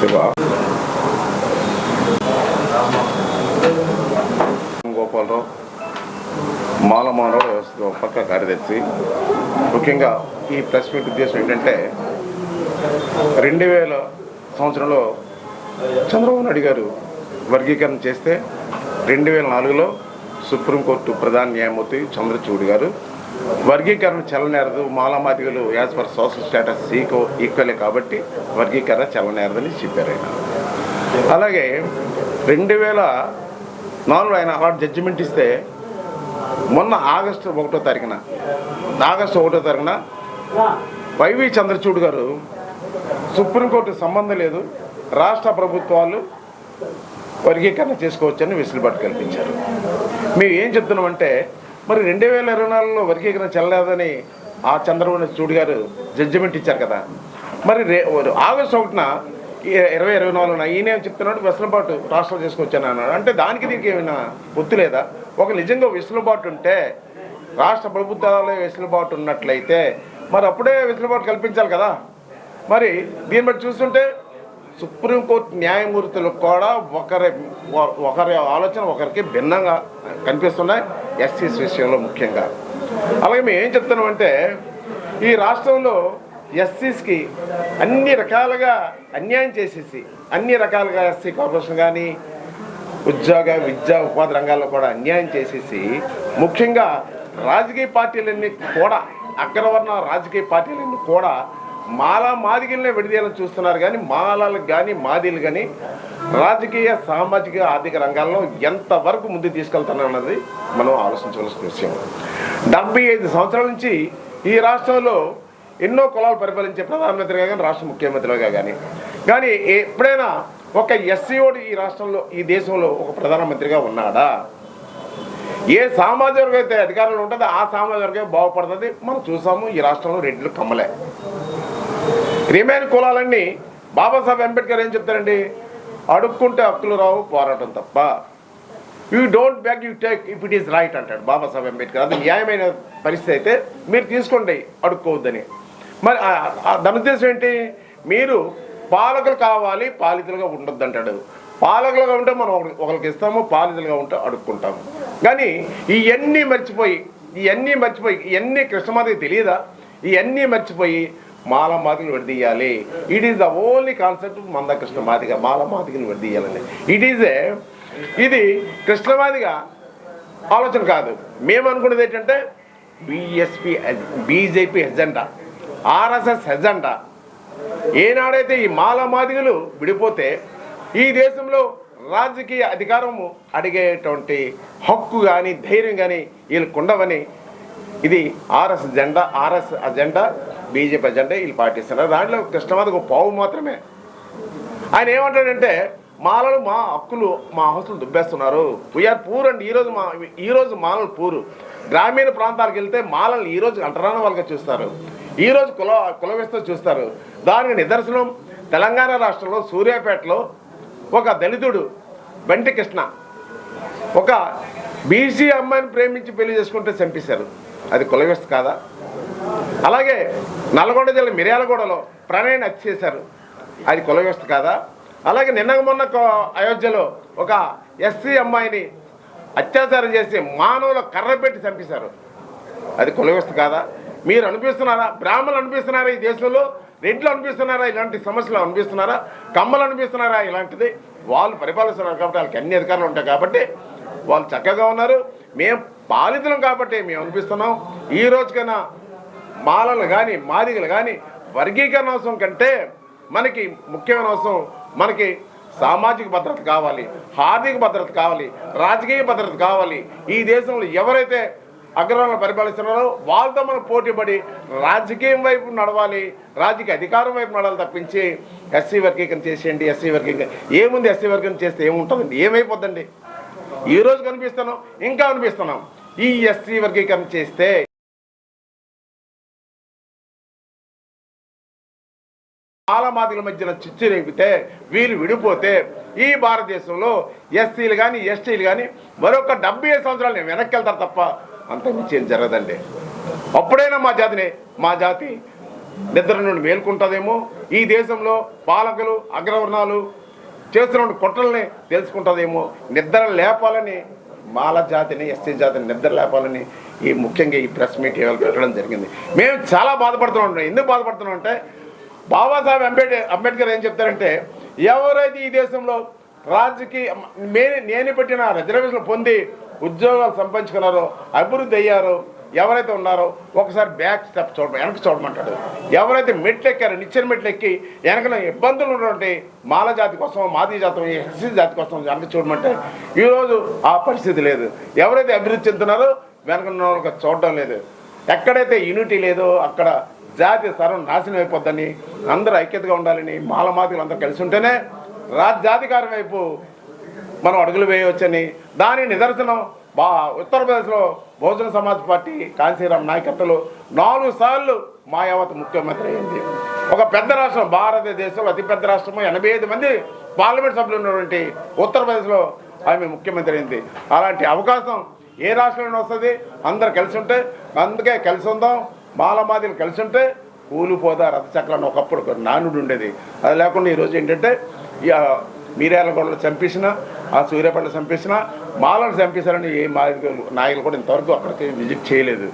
శివ గోపాలరావు మాలమానవ వ్యవస్థ పక్క కార్యదర్శి. ముఖ్యంగా ఈ ప్రెస్ మీట్ ఉద్దేశం ఏంటంటే రెండు వేల సంవత్సరంలో చంద్రబాబు నాయుడు గారు వర్గీకరణ చేస్తే రెండు వేల నాలుగులో సుప్రీంకోర్టు ప్రధాన న్యాయమూర్తి చంద్రచూడ్ గారు వర్గీకరణ చలనేరదు మాలామాదిగలు యాజ్ పర్ సోషల్ స్టేటస్ ఈకో ఈక్వలే కాబట్టి వర్గీకరణ చలనేరదని చెప్పారు ఆయన. అలాగే రెండు వేల నాలుగు ఆయన అలా జడ్జిమెంట్ ఇస్తే మొన్న ఆగస్టు ఒకటో తారీఖున ఆగస్టు ఒకటో తారీఖున వైవి చంద్రచూడ్ గారు సుప్రీంకోర్టు సంబంధం లేదు రాష్ట్ర ప్రభుత్వాలు వర్గీకరణ చేసుకోవచ్చని వెసులుబాటు కల్పించారు. మేము ఏం చెప్తున్నామంటే మరి రెండు వేల ఇరవై నాలుగులో వర్గీకరణ చెల్లలేదని ఆ చంద్రబాబు చూడు గారు జడ్జిమెంట్ ఇచ్చారు కదా. మరి రే ఆగస్టు ఒకటిన ఈ- ఇరవై ఇరవై నాలుగున ఈయనేం చెప్తున్నాడు వెసులుబాటు రాష్ట్రం చేసుకొచ్చాను అన్నాడు. అంటే దానికి దీనికి ఏమైనా గుర్తు లేదా? ఒక నిజంగా వెసులుబాటు ఉంటే రాష్ట్ర ప్రభుత్వాలే వెసులుబాటు ఉన్నట్లయితే మరి అప్పుడే వెసులుబాటు కల్పించాలి కదా. మరి దీన్ని బట్టి చూస్తుంటే సుప్రీంకోర్టు న్యాయమూర్తులకు కూడా ఒకరి ఒకరి ఆలోచన ఒకరికి భిన్నంగా కనిపిస్తున్నాయి ఎస్సీస్ విషయంలో ముఖ్యంగా. అలాగే మేము ఏం చెప్తున్నామంటే ఈ రాష్ట్రంలో ఎస్సీస్కి అన్ని రకాలుగా అన్యాయం చేసేసి అన్ని రకాలుగా ఎస్సీ కార్పొరేషన్ కానీ ఉద్యోగ విద్యా ఉపాధి రంగాల్లో కూడా అన్యాయం చేసేసి ముఖ్యంగా రాజకీయ పార్టీలన్నీ కూడా అగ్రవర్ణ రాజకీయ పార్టీలన్నీ కూడా మాలా మాదిగిలనే విడదీయాలని చూస్తున్నారు కానీ మాలలు కానీ మాదిలు కానీ రాజకీయ సామాజిక ఆర్థిక రంగాల్లో ఎంతవరకు ముందు తీసుకెళ్తానన్నది మనం ఆలోచించవలసిన విషయం. డెబ్బై ఐదు సంవత్సరాల నుంచి ఈ రాష్ట్రంలో ఎన్నో కులాలు పరిపాలించే ప్రధానమంత్రిగా కానీ రాష్ట్ర ముఖ్యమంత్రిగా కానీ కానీ ఎప్పుడైనా ఒక ఎస్సీఓడు ఈ రాష్ట్రంలో ఈ దేశంలో ఒక ప్రధానమంత్రిగా ఉన్నాడా? ఏ సామాజిక వర్గం అయితే అధికారంలో ఉంటుందో ఆ సామాజిక వర్గం బాగుపడుతుంది. మనం చూసాము ఈ రాష్ట్రంలో రెడ్లు కమ్మలే. రిమైన్ కులాలన్నీ బాబాసాహెబ్ అంబేద్కర్ ఏం చెప్తారండి? అడుక్కుంటే హక్కులు రావు పోరాటం తప్ప. You don't back you take if it is right అంటాడు బాబాసాహెబ్ అంబేద్కర్. అది న్యాయమైన పరిస్థితి అయితే మీరు తీసుకోండి అడుక్కోవద్దని. మరి ఆ- దాని ఉద్దేశం ఏంటి? మీరు పాలకులు కావాలి పాలితులుగా ఉండొద్దు అంటాడు. పాలకులుగా ఉంటే మనం ఒకరికి ఇస్తాము పాలితులుగా ఉంటే అడుక్కుంటాము. కానీ ఇవన్నీ మర్చిపోయి ఇవన్నీ మర్చిపోయి ఇవన్నీ కృష్ణమాదికి తెలియదా? ఇవన్నీ మర్చిపోయి మాల మాదిగలు విడదీయాలి. It is the only concept Manda Krishna Madiga మాల మాదిగలు విడదీయాలని ఇట్ ఈజ్ ఏ ఇది కృష్ణమాదిగా ఆలోచన కాదు. మేము అనుకునేది ఏంటంటే BSP BJP agenda RSS agenda ఏనాడైతే ఈ మాల మాదిగలు విడిపోతే ఈ దేశంలో రాజకీయ అధికారము అడిగేటువంటి హక్కు కానీ ధైర్యం కానీ వీళ్ళకు ఉండవని ఇది ఆర్ఎస్ జెండా ఆర్ఎస్ అజెండా బీజేపీ అజెండా వీళ్ళు పాటిస్తున్నారు. దాంట్లో కృష్ణమాదికి ఒక పావు మాత్రమే. ఆయన ఏమంటాడంటే మాలలు మా హక్కులు మా హక్కులు దుబ్బేస్తున్నారు. వీఆర్ పూర్ అండి ఈరోజు మా ఈరోజు మాలలు పూరు గ్రామీణ ప్రాంతాలకు వెళ్తే మాలలు ఈరోజు అంటరాని వాళ్ళగా చూస్తారు. ఈరోజు కుల కులవేస్తూ చూస్తారు. దానికి నిదర్శనం తెలంగాణ రాష్ట్రంలో సూర్యాపేటలో ఒక దళితుడు బంటి కృష్ణ. ఒక బీసీ అమ్మాయిని ప్రేమించి పెళ్ళి చేసుకుంటే చంపేశారు. అది కులవ్యవస్థ కాదా? అలాగే నల్గొండ జిల్లా మిర్యాలగూడలో ప్రణయని హత్య చేశారు. అది కులవ్యవస్థ కాదా? అలాగే నిన్న మొన్న అయోధ్యలో ఒక ఎస్సీ అమ్మాయిని అత్యాచారం చేసి మానవుల కర్ర పెట్టి చంపేశారు. అది కులవ్యవస్థ కాదా? మీరు అనిపిస్తున్నారా? బ్రాహ్మణులు అనిపిస్తున్నారా ఈ దేశంలో? రెడ్లు అనిపిస్తున్నారా? ఇలాంటి సమస్యలు అనిపిస్తున్నారా? కమ్మలు అనిపిస్తున్నారా ఇలాంటిది? వాళ్ళు పరిపాలిస్తున్నారు కాబట్టి వాళ్ళకి అన్ని అధికారులు ఉంటాయి కాబట్టి వాళ్ళు చక్కగా ఉన్నారు. మేము పాలితులం కాబట్టి మేము అనిపిస్తున్నాం. ఈ రోజుకైనా మాలలు కానీ మాదిగలు కానీ వర్గీకరణ అవసరం కంటే మనకి ముఖ్యమైన అవసరం మనకి సామాజిక భద్రత కావాలి ఆర్థిక భద్రత కావాలి రాజకీయ భద్రత కావాలి. ఈ దేశంలో ఎవరైతే అగ్రహాలను పరిపాలిస్తున్నారో వాళ్ళతో మనం పోటీపడి రాజకీయం వైపు నడవాలి రాజకీయ అధికారం వైపు నడవాలి తప్పించి ఎస్సీ వర్గీకరణ చేసేయండి ఎస్సీ వర్గీకరణ ఏముంది ఎస్సీ వర్గీకరణ చేస్తే ఏముంటుందండి? ఏమైపోద్దండి? ఈ రోజు కనిపిస్తున్నాం ఇంకా కనిపిస్తున్నాం. ఈ ఎస్సీ వర్గీకరణ చేస్తే మాలమాదిల మధ్యన చిచ్చు రేపితే వీళ్ళు విడిపోతే ఈ భారతదేశంలో ఎస్సీలు కానీ ఎస్టీలు కానీ మరొక డెబ్బై ఐదు సంవత్సరాలు నేను వెనక్కి వెళ్తారు తప్ప అంత మించి జరగదండి. అప్పుడైనా మా జాతిని మా జాతి నిద్ర నుండి మేల్కుంటుందేమో. ఈ దేశంలో పాలకులు అగ్రవర్ణాలు చేస్తున్న కుట్రల్ని తెలుసుకుంటుందేమో. నిద్ర లేపాలని మాల జాతిని ఎస్టీ జాతిని నిద్ర లేపాలని ఈ ముఖ్యంగా ఈ ప్రెస్ మీట్ ఇవాళ పెట్టడం జరిగింది. మేము చాలా బాధపడుతున్నాం ఉంటాం ఎందుకు బాధపడుతున్నాం అంటే బాబాసాహెబ్ అంబేద్కర్ అంబేద్కర్ ఏం చెప్తారంటే ఎవరైతే ఈ దేశంలో రాజకీయ మే- నేను పెట్టిన రిజర్వేషన్ పొంది ఉద్యోగాలు సంపాదించుకున్నారో అభివృద్ధి అయ్యారో ఎవరైతే ఉన్నారో ఒకసారి బ్యాక్ స్టెప్ చూడ వెనక్కి చూడమంటాడు. ఎవరైతే మెట్లు ఎక్కారో నిచ్చెన మెట్లు ఎక్కి వెనకన ఇబ్బందులు ఉన్నటువంటి మాల జాతి కోసం మాది జాతం ఎస్సీ జాతి కోసం వెనక చూడమంటే ఈరోజు ఆ పరిస్థితి లేదు. ఎవరైతే అభివృద్ధి చెందుతున్నారో వెనక వాళ్ళకి చూడడం లేదు. ఎక్కడైతే యూనిటీ లేదో అక్కడ జాతి సర్వం నాశనం అయిపోద్దని అందరూ ఐక్యతగా ఉండాలని మాల మాదిలు అందరూ కలిసి ఉంటేనే రాజ్యాధికారం వైపు మనం అడుగులు వేయవచ్చని దాని నిదర్శనం బా ఉత్తరప్రదేశ్లో బహుజన సమాజ్ పార్టీ కాంశీరామ్ నాయకత్వంలో నాలుగు సార్లు మాయావతి ముఖ్యమంత్రి అయింది. ఒక పెద్ద రాష్ట్రం భారతదేశంలో అతిపెద్ద రాష్ట్రము. ఎనభై ఐదు మంది పార్లమెంట్ సభ్యులు ఉన్నటువంటి ఉత్తరప్రదేశ్లో ఆమె ముఖ్యమంత్రి అయింది. అలాంటి అవకాశం ఏ రాష్ట్రంలో వస్తుంది? అందరు కలిసి ఉంటే అందుకే కలిసి ఉందాం. మాలమాదిలు కలిసి ఉంటే కూలిపోదా రథచక్రాన్ని ఒకప్పుడు నానుడు ఉండేది. అది లేకుండా ఈరోజు ఏంటంటే మీరేళ్ళగొండలు చంపేసిన ఆ సూర్యాపేటలో చంపేసిన మాలను చంపేశారని ఏ మా నాయకులు కూడా ఇంతవరకు అక్కడికి విజిట్ చేయలేదు.